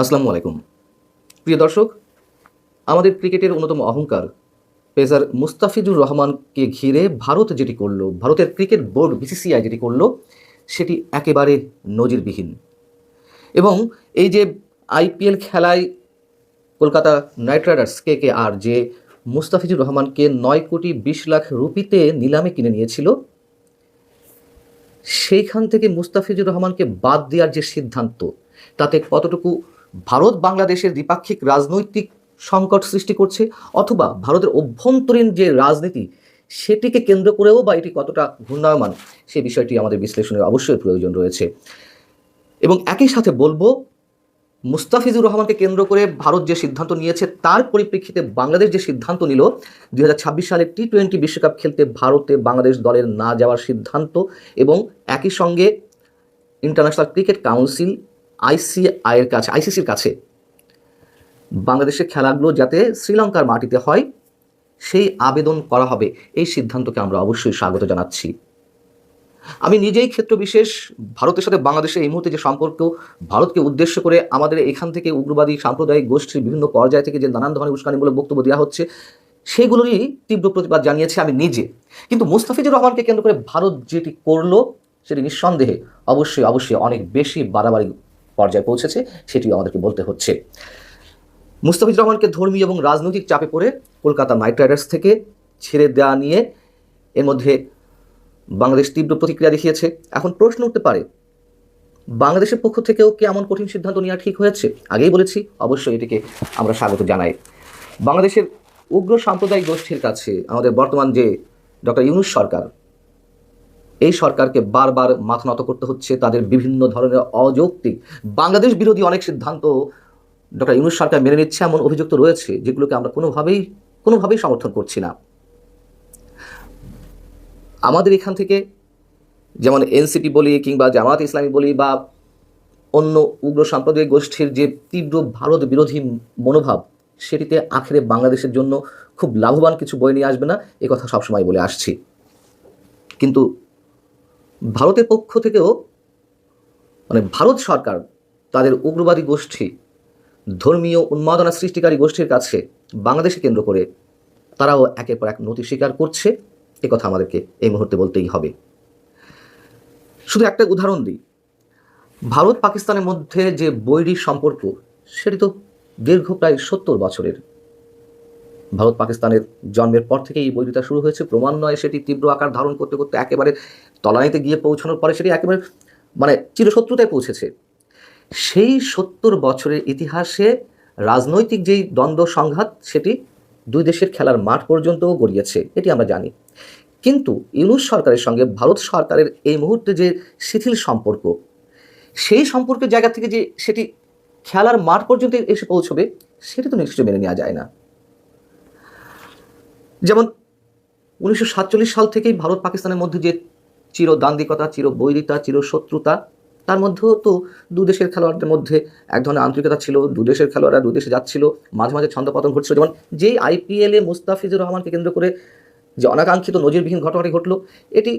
আসসালামু আলাইকুম। প্রিয় দর্শক, আমাদের ক্রিকেটের অন্যতম অহংকার পেসার মুস্তাফিজুর রহমানকে ঘিরে ভারত যেটি করল, ভারতের ক্রিকেট বোর্ড বিসিসিআই যেটি করল, সেটি একেবারে নজিরবিহীন। এবং এই যে আইপিএল খেলায় Kolkata knight riders, K K R যে মুস্তাফিজুর রহমানকে নয় কোটি বিশ লাখ রুপিতে নিলামে কিনে নিয়েছিল, সেইখান থেকে মুস্তাফিজুর রহমানকে বাদ দেওয়ার যে সিদ্ধান্ত, তাতে কতটুকু ভারত বাংলাদেশের দ্বিপাক্ষিক রাজনৈতিক সংকট সৃষ্টি করছে অথবা ভারতের অভ্যন্তরীণ যে রাজনীতি, সেটিকে কেন্দ্র করেও বা এটি কতটা ঘূর্ণায়মান, সে বিষয়টি আমাদের বিশ্লেষণের অবশ্যই প্রয়োজন রয়েছে। এবং একই সাথে বলব, মুস্তাফিজুর রহমানকে কেন্দ্র করে ভারত যে সিদ্ধান্ত নিয়েছে, তার পরিপ্রেক্ষিতে বাংলাদেশ যে সিদ্ধান্ত নিল, দুই সালে টি টোয়েন্টি বিশ্বকাপ খেলতে ভারতে বাংলাদেশ দলের না যাওয়ার সিদ্ধান্ত এবং একই সঙ্গে ইন্টারন্যাশনাল ক্রিকেট কাউন্সিল আইসিআইয়ের কাছে, আইসিসির কাছে। বাংলাদেশের খেলাগুলো যাতে শ্রীলঙ্কার মাটিতে হয়, সেই আবেদন করা হবে। এই সিদ্ধান্তকে আমরা অবশ্যই স্বাগত জানাচ্ছি। আমি নিজেই ক্ষেত্র বিশেষ ভারতের সাথে বাংলাদেশের এই মুহূর্তে যে সম্পর্ক, ভারতকে উদ্দেশ্য করে আমাদের এখান থেকে উগ্রবাদী, সাম্প্রদায়িক গোষ্ঠীর বিভিন্ন পর্যায় থেকে যে নানান ধরনের উস্কানিমূলক বক্তব্য দেওয়া হচ্ছে, সেগুলোরই তীব্র প্রতিবাদ জানিয়েছি আমি নিজে। কিন্তু মুস্তাফিজুর রহমানকে কেন্দ্র করে ভারত যেটি করল, সেটি নিঃসন্দেহে অবশ্যই অবশ্যই অনেক বেশি বাড়াবাড়ি পর্যায়ে পৌঁছেছে, সেটিও আমাদেরকে বলতে হচ্ছে। মুস্তাফিজুর রহমানকে ধর্মীয় এবং রাজনৈতিক চাপে পড়ে কলকাতা নাইট রাইডার্স থেকে ছেড়ে দেওয়া নিয়ে এর মধ্যে বাংলাদেশ তীব্র প্রতিক্রিয়া দেখিয়েছে। এখন প্রশ্ন উঠতে পারে, বাংলাদেশের পক্ষ থেকেও কি এমন কঠিন সিদ্ধান্ত নেওয়া ঠিক হয়েছে? আগেই বলেছি, অবশ্যই এটিকে আমরা স্বাগত জানাই। বাংলাদেশের উগ্র সাম্প্রদায়িক গোষ্ঠীর কাছে আমাদের বর্তমান যে ডক্টর ইউনুস সরকার এই সরকারকে বারবার মাথা নত করতে হচ্ছে তাদের বিভিন্ন ধরনের অযৌক্তিক। বাংলাদেশ বিরোধী অনেক সিদ্ধান্ত ডক্টর ইউনুস সরকার মেনে নিচ্ছে, এমন অভিযুক্ত রয়েছে যেগুলোকে আমরা কোনোভাবেই কোনোভাবেই সমর্থন করছি না। আমাদের এখান থেকে যেমন এনসিপি বলি কিংবা জামাত ইসলামী বলি বা অন্য উগ্র সাম্প্রদায়িক গোষ্ঠীর যে তীব্র ভারত বিরোধী মনোভাব, সেটিতে আখেরে বাংলাদেশের জন্য খুব লাভবান কিছু বই নিয়ে আসবে না, এ কথা সবসময় বলে আসছি। কিন্তু ভারতের পক্ষ থেকেও মানে ভারত সরকার তাদের উগ্রবাদী গোষ্ঠী, ধর্মীয় উন্মাদনা সৃষ্টিকারী গোষ্ঠীর কাছে বাংলাদেশে কেন্দ্র করে তারাও একের পর এক নথি স্বীকার করছে। এ কথা আমাদেরকে এই মুহূর্তে বলতেই হবে। শুধু একটা উদাহরণ দিই। ভারত পাকিস্তানের মধ্যে যে বৈরী সম্পর্ক, সেটি তো দীর্ঘ প্রায় সত্তর বছরের। ভারত পাকিস্তানের জন্মের পর থেকে এই বৈরিতা শুরু হয়েছে। ক্রমান্বয়ে সেটি তীব্র আকার ধারণ করতে করতে একেবারে তলানিতে গিয়ে পৌঁছানোর পরে সেটি একেবারে মানে চিরশত্রুতায় পৌঁছেছে। সেই সত্তর বছরের ইতিহাসে রাজনৈতিক যেই দ্বন্দ্ব সংঘাত, সেটি দুই দেশের খেলার মাঠ পর্যন্তও গড়িয়েছে, এটি আমরা জানি। কিন্তু ইউনুস সরকারের সঙ্গে ভারত সরকারের এই মুহূর্তে যে শিথিল সম্পর্ক, সেই সম্পর্কের জায়গা থেকে যে সেটি খেলার মাঠ পর্যন্ত এসে পৌঁছবে, সেটি তো নিশ্চয়ই মেনে নেওয়া যায় না। যেমন উনিশশো সাতচল্লিশ সাল থেকেই ভারত পাকিস্তানের মধ্যে যে চির দান্দিকতা চির বৈরিতা, চির শত্রুতা, তার মধ্যেও তো দু দেশের খেলোয়াড়দের মধ্যে এক ধরনের আন্তরিকতা ছিল, দু দেশের খেলোয়াড়রা দু দেশে যাচ্ছিল, মাঝে মাঝে ছন্দপতন ঘটছিল। যেমন যেই আইপিএলে মুস্তাফিজুর রহমানকে কেন্দ্র করে যে অনাকাঙ্ক্ষিত নজিরবিহীন ঘটনাটি ঘটলো, এটি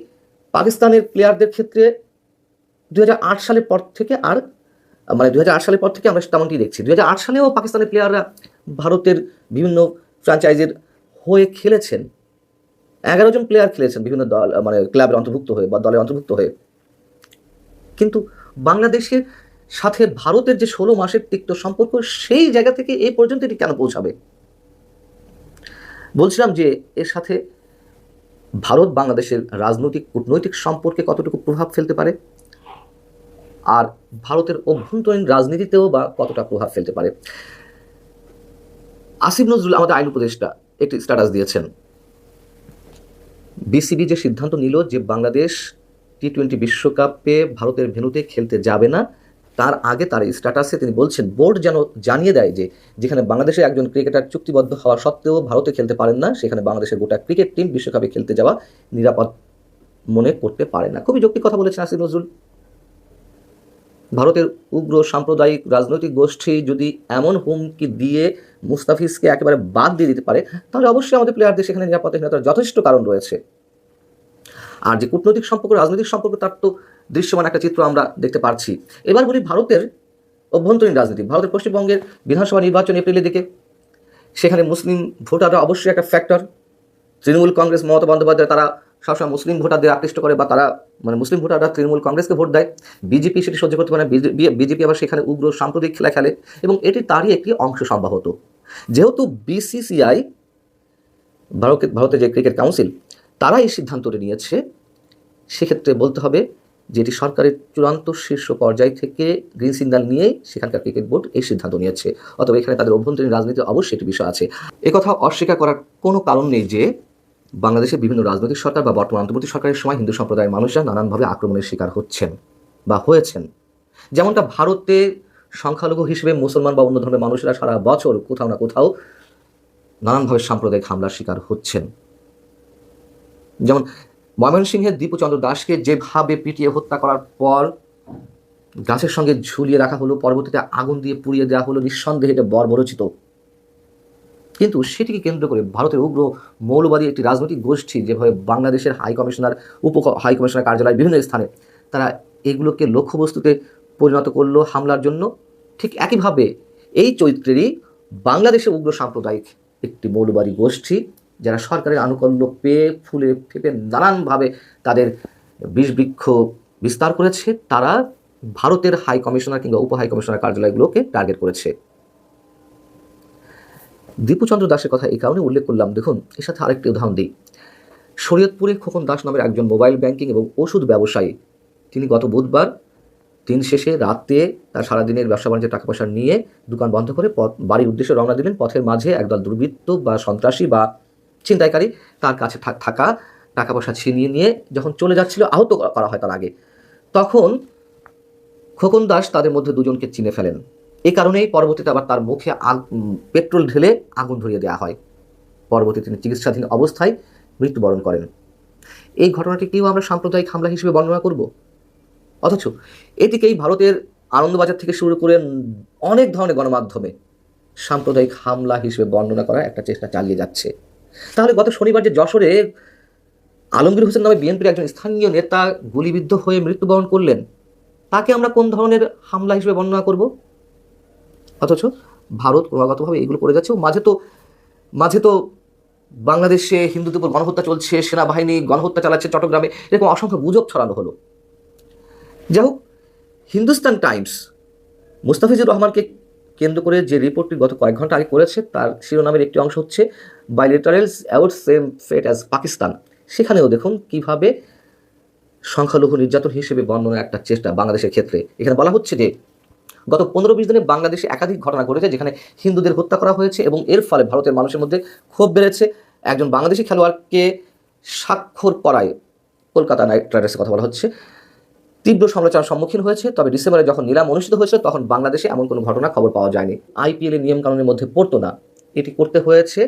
পাকিস্তানের প্লেয়ারদের ক্ষেত্রে দু হাজার আট সালের পর থেকে আর মানে দু হাজার আট সালের পর থেকে আমরা তেমনটি দেখছি। দু হাজার আট সালেও পাকিস্তানের প্লেয়াররা ভারতের বিভিন্ন ফ্র্যাঞ্চাইজির হয়ে খেলেছেন। এগারো জন প্লেয়ার খেলেছেন বিভিন্ন দল মানে ক্লাবের অন্তর্ভুক্ত হয়ে বা দলের অন্তর্ভুক্ত হয়ে। কিন্তু বাংলাদেশের সাথে ভারতের যে ষোলো মাসের তিক্ত সম্পর্ক, সেই জায়গা থেকে এই পর্যন্ত এটি কেন পৌঁছাবে? বলছিলাম যে এর সাথে ভারত বাংলাদেশের রাজনৈতিক, কূটনৈতিক সম্পর্কে কতটুকু প্রভাব ফেলতে পারে? আর ভারতের অভ্যন্তরীণ রাজনীতিতেও বা কতটা প্রভাব ফেলতে পারে? আসিফ নজরুল, আমাদের আইন উপদেষ্টা একটি স্ট্যাটাস দিয়েছেন। বিসিবি যে সিদ্ধান্ত নিল যে বাংলাদেশ টি টোয়েন্টি বিশ্বকাপে ভারতের ভেন্যুতে খেলতে যাবে না, তার আগে তার স্ট্যাটাসে তিনি বলছেন, বোর্ড যেন জানিয়ে দেয় যে যেখানে বাংলাদেশের একজন ক্রিকেটার চুক্তিবদ্ধ হওয়া সত্ত্বেও ভারতে খেলতে পারেন না, সেখানে বাংলাদেশের গোটা ক্রিকেট টিম বিশ্বকাপে খেলতে যাওয়া নিরাপদ মনে করতে পারে না। খুবই যৌক্তিক কথা বলেছেন আসিফ নজরুল। ভারতের উগ্র সাম্প্রদায়িক রাজনৈতিক গোষ্ঠী যদি এমন হুমকি দিয়ে মুস্তাফিজকে একেবারে বাদ দিয়ে দিতে পারে, তাহলে অবশ্যই আমাদের প্লেয়ারদের সেখানে নিরাপত্তাহীনতার যথেষ্ট কারণ রয়েছে। আর যে কূটনৈতিক সম্পর্ক, রাজনৈতিক সম্পর্ক, তার তো দৃশ্যমান একটা চিত্র আমরা দেখতে পারছি। এবার বলি ভারতের অভ্যন্তরীণ রাজনীতি। ভারতের পশ্চিমবঙ্গের বিধানসভা নির্বাচন এপ্রিলের দিকে, সেখানে মুসলিম ভোটাররা অবশ্যই একটা ফ্যাক্টর তৃণমূল কংগ্রেস, মমতা বন্দ্যোপাধ্যায়, তারা সবসময় মুসলিম ভোটারদের আকৃষ্ট করে বা তারা মানে মুসলিম ভোটাররা তৃণমূল কংগ্রেসকে ভোট দেয়, বিজেপি সেটি সহ্য করতে পারে না বিজেপি আবার সেখানে উগ্র সাম্প্রতিক খেলা খেলে এবং এটি তারই একটি অংশ সম্ভবত যেহেতু বিসিসিআই ভারতের ভারতের যে ক্রিকেট কাউন্সিল তারা এই সিদ্ধান্তটি নিয়েছে, সেক্ষেত্রে বলতে হবে যে এটি সরকারের চূড়ান্ত শীর্ষ পর্যায় থেকে গ্রিন সিগন্যাল নিয়েই সেখানকার ক্রিকেট বোর্ড এই সিদ্ধান্ত নিয়েছে। অথবা এখানে তাদের অভ্যন্তরীণ রাজনীতির অবশ্যই একটি বিষয় আছে। একথা অস্বীকার করার কোনো কারণ নেই যে বাংলাদেশের বিভিন্ন রাজনৈতিক সরকার বা বর্তমান অন্তর্বর্তী সরকারের সময় হিন্দু সম্প্রদায়ের মানুষরা নানানভাবে আক্রমণের শিকার হচ্ছেন বা হয়েছেন। যেমনটা ভারতে সংখ্যালঘু হিসেবে মুসলমান বা অন্য ধর্মের মানুষেরা সারা বছর কোথাও না কোথাও নানানভাবে সাম্প্রদায়িক হামলার শিকার হচ্ছেন। যেমন ময়মনসিংহের দীপুচন্দ্র দাসকে যেভাবে পিটিয়ে হত্যা করার পর গাছের সঙ্গে ঝুলিয়ে রাখা হলো, পরবর্তীতে আগুন দিয়ে পুড়িয়ে দেওয়া হলো, নিঃসন্দেহে এটা বর্বরচিত কিন্তু সেটিকে কেন্দ্র করে ভারতের উগ্র মৌলবাদী একটি রাজনৈতিক গোষ্ঠী যেভাবে বাংলাদেশের হাই কমিশনার, উপ হাই কমিশনার কার্যালয় বিভিন্ন স্থানে তারা এগুলোকে লক্ষ্যবস্তুতে পরিণত করল হামলার জন্য, ঠিক একইভাবে এই চরিত্রেরই বাংলাদেশের উগ্র সাম্প্রদায়িক একটি মৌলবাদী গোষ্ঠী যারা সরকারের আনুকূল্য পেয়ে ফুলে ফেপে নানানভাবে তাদের বিষবৃক্ষ বিস্তার করেছে, তারা ভারতের হাই কমিশনার কিংবা উপ হাই কমিশনার কার্যালয়গুলোকে টার্গেট করেছে। দীপুচন্দ্র দাসের কথা এই কারণে উল্লেখ করলাম। দেখুন, এর সাথে আরেকটি উদাহরণ দিই। শরীয়তপুরে খোকন দাস নামের একজন মোবাইল ব্যাংকিং এবং ওষুধ ব্যবসায়ী। তিনি গত বুধবার দিন শেষে রাতে তার সারাদিনের ব্যবসা বাণিজ্যের টাকা পয়সা নিয়ে দোকান বন্ধ করে পথ, বাড়ির উদ্দেশ্যে রওনা দিলেন। পথের মাঝে একদল দুর্বৃত্ত বা সন্ত্রাসী বা ছিনতাইকারী তার কাছে থাকা টাকা পয়সা ছিনিয়ে নিয়ে যখন চলে যাচ্ছিল, আহত করা হয় তার আগে। তখন খোকন দাস তাদের মধ্যে দুজনকে চিনে ফেলেন। এই কারণেই পরবর্তীতে আবার তার মুখে পেট্রোল ঢেলে আগুন ধরিয়ে দেওয়া হয়। পরবর্তী তিনি চিকিৎসাধীন অবস্থায় মৃত্যুবরণ করেন। এই ঘটনাটিকেও আমরা সাম্প্রদায়িক হামলা হিসেবে বর্ণনা করব? অথচ এটিকেই ভারতের আনন্দবাজার থেকে শুরু করে অনেক ধরনের গণমাধ্যমে সাম্প্রদায়িক হামলা হিসেবে বর্ণনা করার একটা চেষ্টা চালিয়ে যাচ্ছে। তাহলে গত শনিবার যে যশোরে আলমগীর হোসেন নামে বিএনপির একজন স্থানীয় নেতা গুলিবিদ্ধ হয়ে মৃত্যুবরণ করলেন, তাকে আমরা কোন ধরনের হামলা হিসেবে বর্ণনা করব? অথচ ভারত ক্রমাগতভাবে এগুলো করে যাচ্ছে। মাঝে তো মাঝে তো বাংলাদেশে হিন্দুদের উপর গণহত্যা চলছে, সেনাবাহিনী গণহত্যা চালাচ্ছে চট্টগ্রামে, এরকম অসংখ্য গুজব ছড়ানো হলো। যাই হোক, হিন্দুস্তান টাইমস, মুস্তাফিজুর রহমানকে কেন্দ্র করে যে রিপোর্টটি গত কয়েক ঘণ্টা আগে করেছে, তার শিরোনামের একটি অংশ হচ্ছে bilaterals await same fate as Pakistan. সেখানেও দেখুন কীভাবে সংখ্যালঘু নির্যাতন হিসেবে বর্ণনা একটা চেষ্টা বাংলাদেশের ক্ষেত্রে। এখানে বলা হচ্ছে যে গত পনেরো বিশ দিনে বাংলাদেশে একাধিক ঘটনা ঘটেছে যেখানে হিন্দুদের হত্যা করা হয়েছে এবং এর ফলে ভারতের মানুষের মধ্যে ক্ষোভ বেড়েছে। একজন বাংলাদেশি খেলোয়াড়কে স্বাক্ষর করায় কলকাতা নাইট রাইডার্সের কথা বলা হচ্ছে। তীব্র সমালোচনার সম্মুখীন হয়েছে, তবে ডিসেম্বরে যখন নিলাম অনুষ্ঠিত হয়েছিল, তখন বাংলাদেশে এমন কোনো ঘটনা খবর পাওয়া যায়নি। আইপিএল এর নিয়মকানুনের মধ্যে পড়তো না। এটি করতে হয়েছে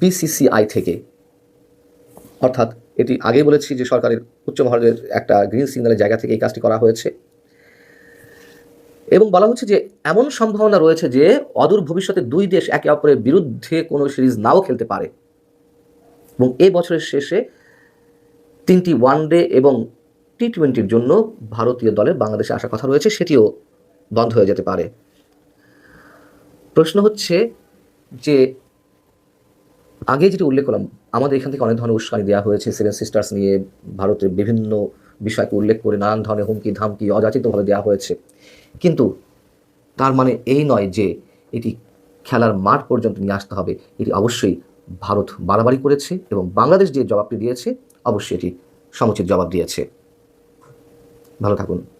বিসিসিআই থেকে। অর্থাৎ এটি আগেই বলেছি যে সরকারের উচ্চ মহলের একটা গ্রিন সিগন্যালের জায়গা থেকে এই কাজটি করা হয়েছে। এবং বলা হচ্ছে যে এমন সম্ভাবনা রয়েছে যে অদূর ভবিষ্যতে দুই দেশ একে অপরের বিরুদ্ধে কোনো সিরিজ নাও খেলতে পারে। এবং এ বছরের শেষে তিনটি ওয়ানডে এবং টি টোয়েন্টির জন্য ভারতীয় দলের বাংলাদেশে আসার কথা রয়েছে, সেটিও বন্ধ হয়ে যেতে পারে। প্রশ্ন হচ্ছে যে আগে যেটি উল্লেখ করলাম, আমাদের এখান থেকে অনেক ধরনের উস্কানি দেওয়া হয়েছে সেভেন সিস্টার্স নিয়ে ভারতের বিভিন্ন বিষয়কে উল্লেখ করে নানান ধরনের হুমকি ধামকি অযাচিতভাবে দেওয়া হয়েছে। কিন্তু তার মানে এই নয় যে এটি খেলার মাঠ পর্যন্ত নিয়ে আসতে হবে। এটি অবশ্যই ভারত বাড়াবাড়ি করেছে এবং বাংলাদেশ যে জবাবটি দিয়েছে, অবশ্যই এটি সমুচিত জবাব দিয়েছে। ভালো থাকুন।